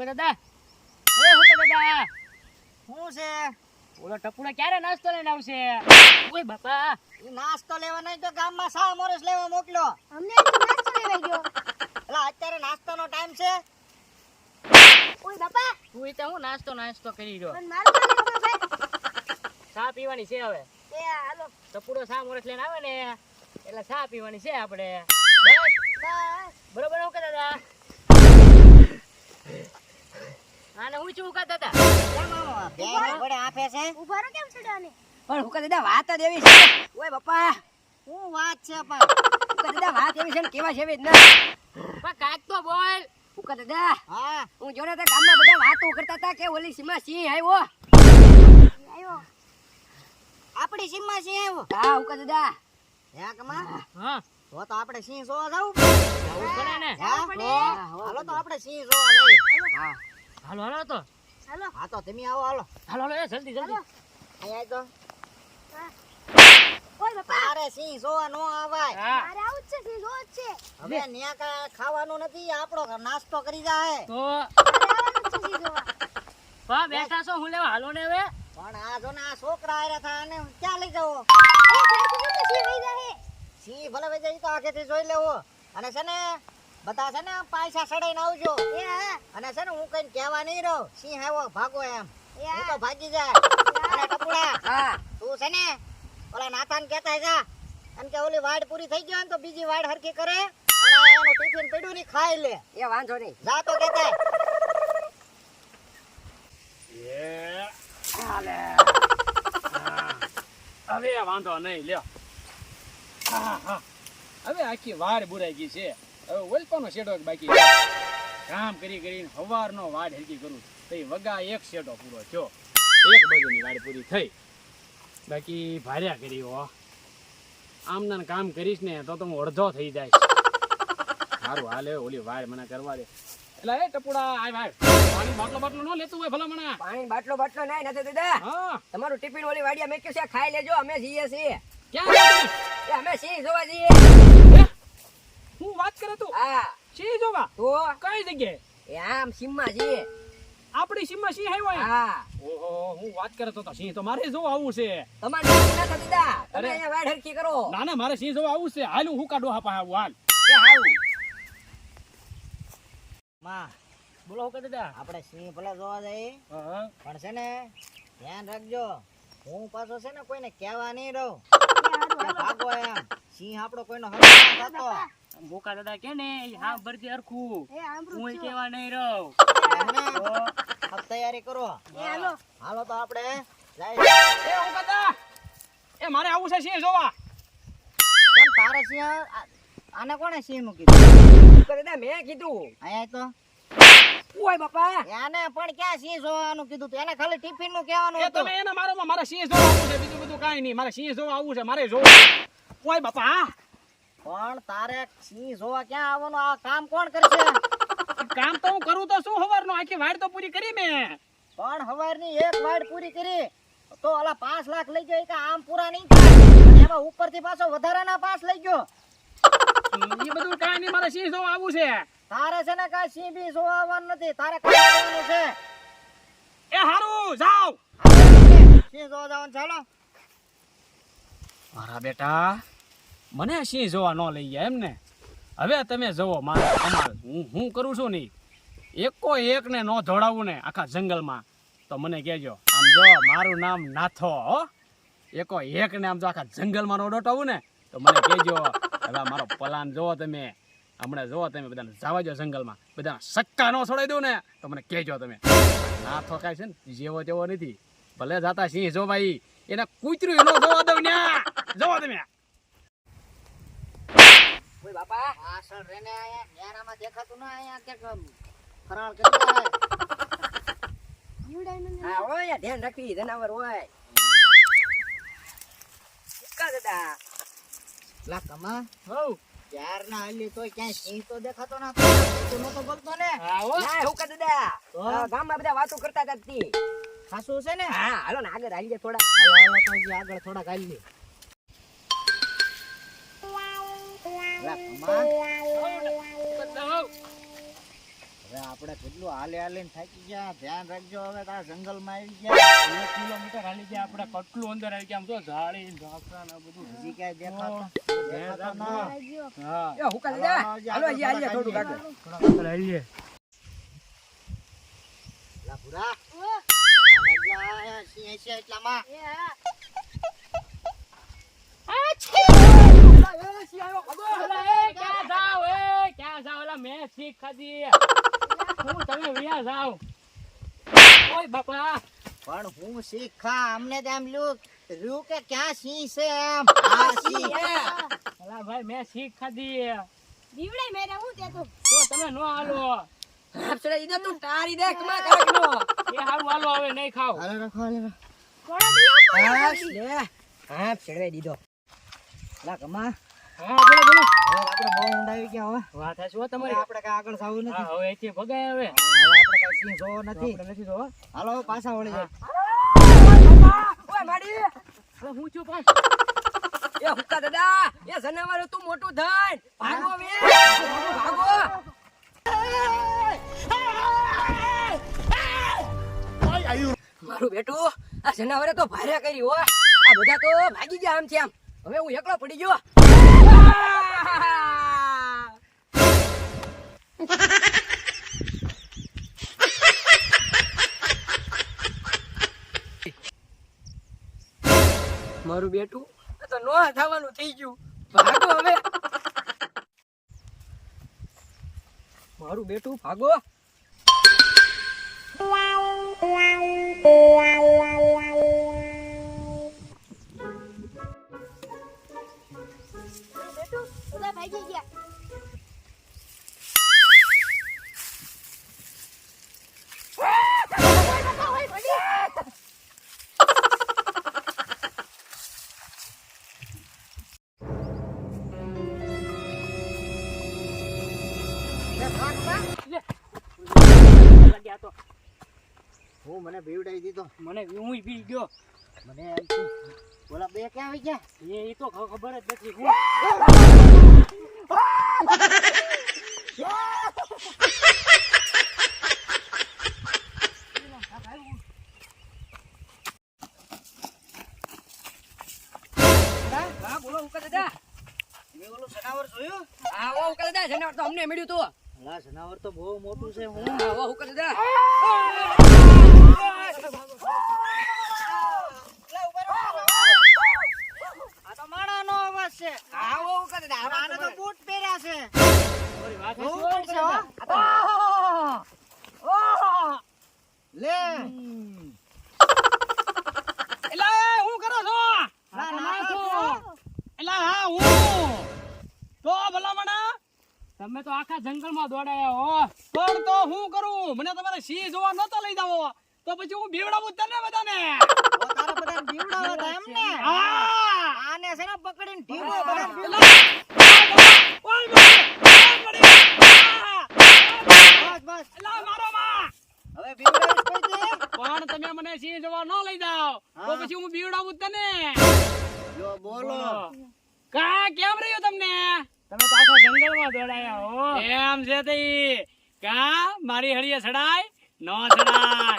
હુકે દાદા. એ હુકે દાદા? શું છે? ઓલો ટપુડા ક્યારે નાસ્તો લઈને આવશે? ઓય બાપા. નાસ્તો લેવા નહીં તો ગામમાં સા મોરસ લેવા મોકલો. અમને નાસ્તો લેવા ગયો એટલે અત્યારે નાસ્તાનો ટાઈમ છે. ઓય બાપા. તું તો હું નાસ્તો નાસ્તો કરી રહ્યો. પણ મારું કામ કરો ભાઈ. ચા પીવાની છે હવે. એ હાલો. ટપુડો સા મોરસ લઈને આવે ને એટલે સા પીવાની છે આપણે. બસ. બસ. બરોબર ઓકે દાદા. આને હું છું ઉકા દાદા કેમ આમ બેન વડે આપે છે. ઊભા રહો કેમ ચડાને પણ ઉકા દાદા વાત જ એવી છે. ઓય બાપા. હું વાત છે પણ. ઉકા દાદા વાત એવી છે ને કેવા છે એવી જ ના પણ કાક તો બોલ. ઉકા દાદા હા. હું જોડે તો ગામમાં બધા વાતો કરતા હતા કે ઓલી સીમા સિંહ આવ્યો. આવ્યો. આપણી સીમા સિંહ આવ્યો. હા ઉકા દાદા. હે કમા. હા. તો તો આપણે સિંહ જોવા જવું. જવું પડે ને. હાલો તો આપણે સિંહ જોવા જઈએ. હા. હાલો હાલો તો. હાલો. હા તો તમે આવો હાલો. હાલો હાલો એ જલ્દી જલ્દી. અહીંયા તો ઓય બાપા. તારે સિંહ જોવા નો આવાય. અરે આવું છે સિંહ રોજ છે. હવે ન્યા કા ખાવાનું નથી આપણો નાસ્તો કરી જાય તો જોવા પા બેઠા છો હું લેવા? હાલો ને હવે. પણ આ જો ને આ છોકરા આયા થા અને ક્યાં લઈ જાવો? સિંહ ભલે વઈ જાય તો આખેથી જોઈ લેવો. અને છે ને બધા છે ને પૈસા સડાઈને આવજો. એ અને છે ને હું કઈ કહેવા નહીં રહું. સિંહ આવ્યો ભાગો એમ. એ હું. તો ભાગી જાય. અને હા. તું છે ને ઓલા નાથાન કહેતા જા. એમ કે ઓલી વાડ પૂરી થઈ ગયો ને તો બીજી વાડ હરખી કરે. અને એનું ટિફિન પડ્યું ની ખાઈ લે. એ વાંધો નહીં. જા તો કહેતા. હાલે હવે વાંધો નહીં લ્યો. હા, હા. હવે આખી વાડ બુરાઈ ગઈ છે. હવે ઓલપાનો શેડો બાકી કામ કરી કરીને સવારનો વાડ હરકી કરું તો એ વગા એક શેડો પૂરો થયો. એક બાજુની વાડ પૂરી થઈ. બાકી ભાર્યા કરી હો. આમના કામ કરીશ ને તો તો હું અડધો થઈ જાય. સારું હાલે ઓલી વાડ મને કરવા દે. એટલે એ ટપુડા આય ભાઈ. પાણી બાટલો બાટલો ન લેતું હોય ભલા મને. પાણી બાટલો બાટલો નહીં નથી દાદા. હા. તમારું ટિફિન ઓલી વાડિયા મેક્યું છે ખાઈ લેજો અમે જઈએ છીએ. ક્યાં તમે? અમે સિંહ જોવા જઈએ. હે? વાત કરે તું? હા. સિંહ જોવા? તો? કઈ જગ્યાએ? આમ સીમમાં છે. આપણી સીમમાં સિંહ આવ્યો હા. ઓહો હું વાત કરતો તો સિંહ તો મારે જોવા આવું છે. તમારે ના થતું દાદા તમે અહીંયા વાડ હરખી કરો. ના ના મારે સિંહ જોવા આવું છે. હાલ હું કાઢો હા પાહા આવું હાલ. એ હાલમાં બોલો હું દાદા આપણે સિંહ ભલા જોવા જઈએ. પણ છે ને ધ્યાન રાખજો. હું પાછો છે ને કોઈને કહેવા નહીં રહું સિંહ આપણો કોઈનો હક થતો. મોકા દાદા કે ને હા ભરતી હરખું. હું કેવા નહીં રહું. તૈયારી કરો. હાલો. હાલો તો આપણે જાય. એ હું કહેતા એ મારે આવું છે સિંહ જોવા. કેમ તારે સિંહ? આને કોણે સિંહ મૂકી કીધું કરી દાદા મેં કીધું. અહીંયા તો. ઓય બાપા. એને પણ ક્યાં સિંહ જોવાનું કીધું તું? એને ખાલી ટિફિનનું કહેવાનું એ હતું. તમે એના મારો મારે સિંહ જોવા આવવું છે બીજું બધું કઈ નહીં. મારે સિંહ જોવા આવવું છે મારે જોવું ઓય બાપા. પણ તારે સિંહ જોવા ક્યાં આવવાનું? આ કામ કોણ કરશે? કામ તો હું કરું તો શું હવારનો? આખી વાડ તો પૂરી કરી મેં. પણ હવારની એક વાડ પૂરી કરી. તો ઓલા પાંચ લાખ લઈ ગયો આમ પૂરા નહીં થાય એમાં ઉપરથી પાછો વધારાના પાંચ લઈ ગયો. એ બધું કાંઈ નહીં મારે સિંહ જોવા આવવું છે. તારે છે ને કાંઈ સિંહ બી જોવા આવવાનું નથી. તારે કામ આવવાનું છે? એ હારું જાવ સિંહ જોવા જવાનું ચાલો મારા બેટા, મને સિંહ જોવા ન લઈ ગયા એમ ને હવે તમે જોવો, મારે હું હું કરું છું નહીં. એકો એકને ન દોડાવું ને આખા જંગલમાં. તો મને કહેજો, આમ જો, મારું નામ નાથો, હો. એકો એકને આમ જો આખા જંગલમાં ન દોટાવું ને, તો મને કહેજો, હવે મારો પલાન જોવો તમે. હમણાં જોવો તમે બધાને, જવા જો જંગલમાં. બધા સક્કા ન છોડાઈ દઉં ને, તો મને કહેજો તમે. નાથો કાંઈ છે ને, જેવો તેવો નથી. ભલે જાતા સિંહ જો ભાઈ, એને કૂતરું ન જોવા દઉં ન્યા. જોવો તમે ઓય બાપા પાછળ રેને આયા નેરામાં દેખાતું ના આયા કે ફરાળ કે હા ઓય ધ્યાન રાખી જનાવર ઓય કા દાદા. લા કમા. હઉ. યાર ના હાલી તો ક્યાંય સિંહ તો દેખાતો ના તું નતો બોલતો ને. આવો ના હું કા દાદા? ગામમાં બધા વાતો કરતા હતા તી. ખાસું છે ને? હા હાલો ને આગળ હાલીએ થોડા. હાલો હાલો તો આગળ થોડાક હાલી હવે આપણે કેટલું હાલે હાલે થાકી ગયા. ધ્યાન રાખજો હવે તો આ જંગલમાં આવી ગયા. બે કિલોમીટર હાલી ગયા આપણે કટલું અંદર આવી ગયા. આમ તો ઝાડી ઝાકરા ને બધું. હજી ક્યાંય દેખાતા? દેખાતા? ના હા. એ હુકા દાદા હાલો હજી હાલીએ થોડુંક આગળ થોડા આગળ હાલીએ લા. ભૂરા ઓ, આ રાજા સિંહ છે એટલામાં એ હા. પણ હું શીખા અમને તેમ એમ લ્યું રહ્યું કે ક્યાં સિંહ છે એમ. આ સિંહ અલા ભાઈ મેં શીખ ખાધી દીવડાઈ મેરે હું તે તો. તો તમે નો હાલો. આપસરે ઈ દે તું તારી દે કમા કાકનો એ હારું હાલો હવે નહીં ખાવ. હાલે રાખો હાલે રાખો. થોડો દિયો હા લે હા દીધો. લા કમા હા બોલો બોલો. હવે આપણે બહુ ઊંડાઈ ગયા હવે. વાત છે હો તમારી. આપણે કાંઈ આગળ જવું નથી. હા હવે અહીંથી ભગાય હવે. હવે આપણે કાંઈ સિંહ જોવો નથી. આપણે નથી તો હાલો પાછા વળી જાય. ઓય માડી હવે હું છું પાછ? એ હુકા દાદા એ જનાવર તું મોટું થઈન ભાગો વે. ભાગો મારું બેટું આ જનાવરે તો ભાર્યા કરી હો. આ બધા તો ભાગી ગયા આમ થી આમ. હવે હું એકલો પડી ગયો. મારું બેટું તો નો થવાનું થઈ ગયું. ભાગો હવે. મારું બેટું ભાગો. Wow, wow, wow, wow, ઓય, તો હું મને બીવડાવી દીધો. મને હું પી ગયો મને બોલા બે ક્યાં આવી ગયા? એ તો ખબર જ નથી. જનાવર તો અમને મળ્યું તું અલા જનાવર તો બહુ મોટું છે હું હા ઓ હુકા દાદા આ તો માણાનો અવાજ છે. આવો હુકા આને તો બૂટ પહેર્યા છે. ઓરી વાત હશે જોવું હો પડશે હો. દાદા. લે. એલા હું કરો છો? ના, ના, છો એલા હા હું. તો ભલામણા તમે તો આખા જંગલમાં દોડાયા હો. પણ તો હું કરું? મને તમારે સિંહ જોવા નતો લઈ જાવો. તો પછી હું બીવડાવું તને બધાને ઓ તારા બધાને બીવડાવો હતા એમ ને હા આને છે ને પકડીને ઢીંગો બધાને બીવડાવો. ઓય મળી, ઓય મળી. આ, બસ બસ એલા મારો માં હવે બીવડાવીશ કોઈ દી? પણ તમે મને સિંહ જોવા ન લઈ જાઓ. તો પછી હું બીવડાવું તને. જો બોલો. કા કેમ રહ્યો તમને? તમે આખા જંગલમાં દોડાયા હો. એમ છે તે. કા મારી હળીએ સડાય ન સડાય